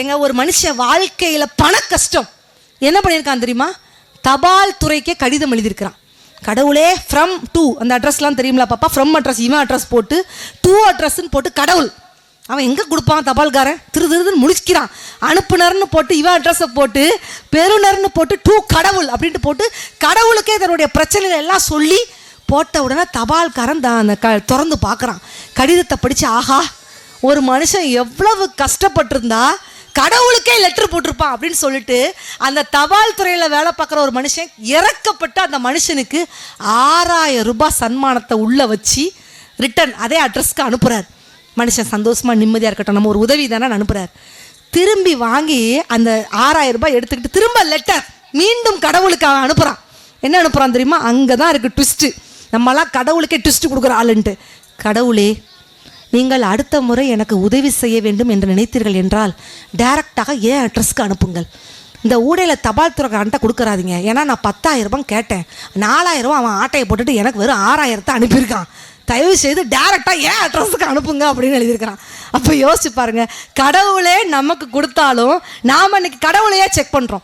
எங்க ஒரு மனுஷன் வாழ்க்கையில பண கஷ்டம். என்ன பண்ணியிருக்கான் தெரியுமா? தபால் துறைக்கே கடிதம் எழுதியிருக்கிறான். கடவுளே ஃப்ரம் டூ அந்த அட்ரஸ்லாம் தெரியுங்களா பாப்பா? ஃப்ரம் அட்ரஸ் இவன் அட்ரஸ் போட்டு டூ அட்ரஸ்ன்னு போட்டு கடவுள். அவன் எங்கே கொடுப்பான் தபால்காரன்? திரு திருதுன்னு முடிக்கிறான் அனுப்புனர்னு போட்டு இவன் அட்ரஸை போட்டு பெறுநர்னு போட்டு டூ கடவுள் அப்படின்ட்டு போட்டு கடவுளுக்கே தன்னுடைய பிரச்சனைகள் எல்லாம் சொல்லி போட்ட உடனே தபால்காரன் தான் அந்த க திறந்து பார்க்குறான். கடிதத்தை படித்து ஆஹா ஒரு மனுஷன் எவ்வளவு கஷ்டப்பட்டிருந்தா கடவுளுக்கே லெட்டர் போட்டிருப்பான் அப்படின்னு சொல்லிட்டு அந்த தபால் துறையில் வேலை பார்க்குற ஒரு மனுஷன் இறக்கப்பட்ட அந்த மனுஷனுக்கு ஆறாயிரம் ரூபாய் சன்மானத்தை உள்ளே வச்சு ரிட்டன் அதே அட்ரஸ்க்கு அனுப்புகிறார் மனுஷன் சந்தோஷமாக நிம்மதியாக இருக்கட்டும். நம்ம ஒரு உதவி தானே அனுப்புகிறார் திரும்பி வாங்கி அந்த ஆறாயிரம் ரூபாய் எடுத்துக்கிட்டு திரும்ப லெட்டர் மீண்டும் கடவுளுக்கு அவன் அனுப்புகிறான் என்ன அனுப்புகிறான் தெரியுமா? அங்கே தான் இருக்குது ட்விஸ்ட்டு நம்மளாம் கடவுளுக்கே ட்விஸ்ட்டு கொடுக்குற ஆளுன்ட்டு. கடவுளே நீங்கள் அடுத்த முறை எனக்கு உதவி செய்ய வேண்டும் என்று நினைத்தீர்கள் என்றால் டைரக்டாக ஏன் அட்ரஸ்க்கு அனுப்புங்கள். இந்த ஊடையில் தபால் துறைக்காரன்ட்ட கொடுக்குறாதீங்க. ஏன்னா நான் பத்தாயிரம் ரூபாய் கேட்டேன். நாலாயிரரூபா அவன் ஆட்டையை போட்டுட்டு எனக்கு வெறும் ஆறாயிரத்தை அனுப்பியிருக்கான். தயவு செய்து டேரெக்டாக ஏன் அட்ரஸுக்கு அனுப்புங்க அப்படின்னு எழுதியிருக்கிறான். அப்போ யோசிச்சு பாருங்க. கடவுளே நமக்கு கொடுத்தாலும் நாம் அன்றைக்கி கடவுளையே செக் பண்ணுறோம்